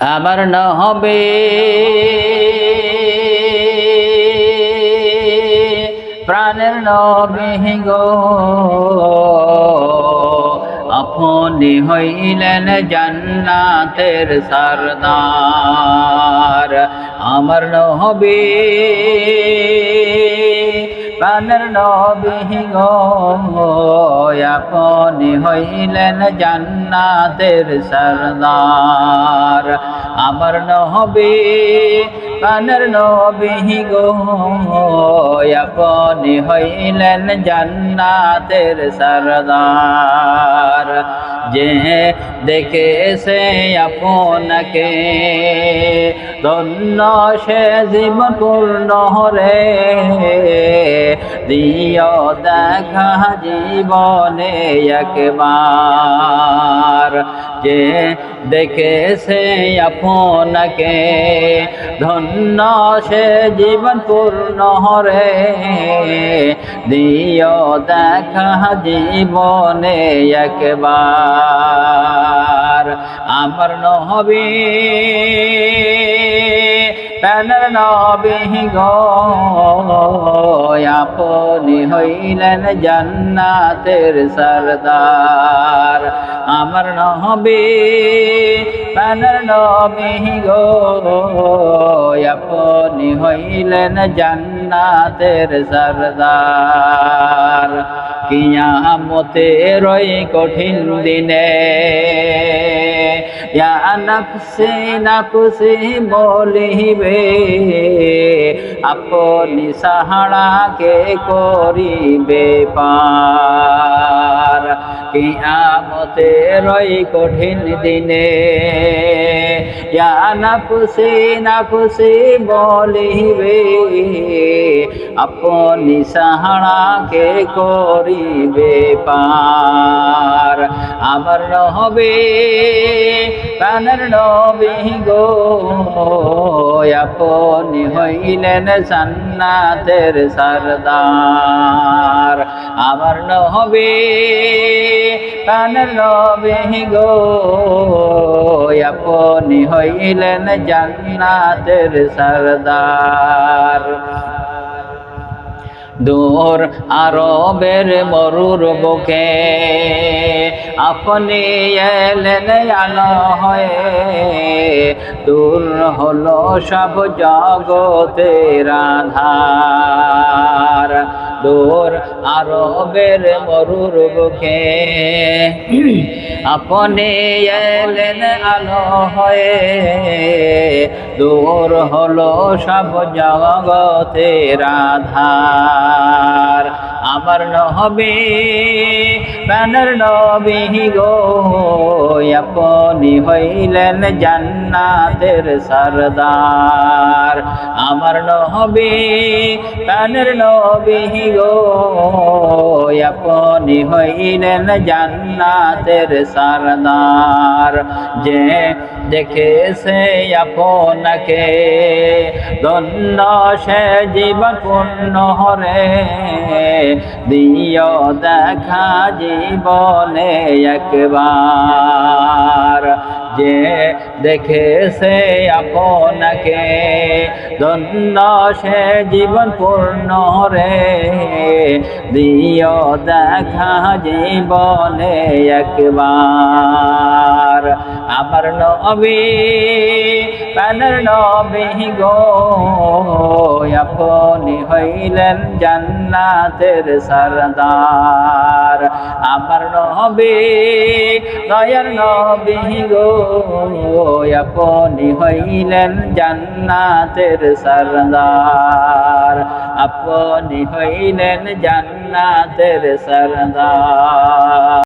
আমার নহবে প্রাণের নবী গো আপনি হইলেন জান্নাতের সরদার। আমার নহবে প্রাণের নবী আপনি হইলেন জান্নাতের সরদার। আমার নহবে প্রাণের নবী গো, আপনি হইলেন জান্নাতের সরদার। যে দেখেছে আপনাকে, ধন্য সে জীবন পূর্ণ রে দিয় দেখা জীবনে একবার। যে দেখেছে আপনাকে ধন্য সে জীবন পূর্ণ হরে। দিয় দেখা জীবনে একবার। আমার নহবী প্যানের নবী গো আপনি হইলেন জান্নাতের সরদার। আমার প্যানের নবী গো হইলেন জান্নাতের সরদার। কিয়ামতে রই কঠিন দিনে নফসি নফসি বলিবে, আপনি সাহারাকে করিবে পার। কিয়ামতে রই কঠিন দিনে, ইয়া নফসি নফসি বলিবে, আপনি সাহারাকে করিবে পার। আমার নহবে প্রাণের নবী গো, আপনি হইলেন জান্নাতের সরদার। আমার নহবে প্রাণের নবী গো, আপনি হইলেন জান্নাতের সরদার। দূর আরবের মরুর বুকে। আপনি এলেন আলো হয়ে দূর হলো সব জগতে আধার। দূর আরবের মরুর বুকে আপনি এলেন আলো হয়ে, দূর হলো সব জগতের আধার আমার নহবে প্রাণের নবী গো। আপনি হইলেন জান্নাতের সরদার। আমার নহবে প্রাণের নবী গো, আপনি হইলেন জান্নাতের সরদার। যে দেখেছে আপনাকে, ধন্য সে জীবন পূর্ণ হরে। দিয় দেখা জীবনে একবার। যে দেখেছে আপনাকে, ধন্য সে জীবন পূর্ণ রে। দিয় দেখা জীবনে একবার। আমার নবী, প্রাণের নবী গো, আপনি হইলেন জান্নাতের সরদার। আমার নবী, দয়ার নবী গো আপনি হইলেন জান্নাতের সরদার। আপনি হইলেন জান্নাতের সরদার।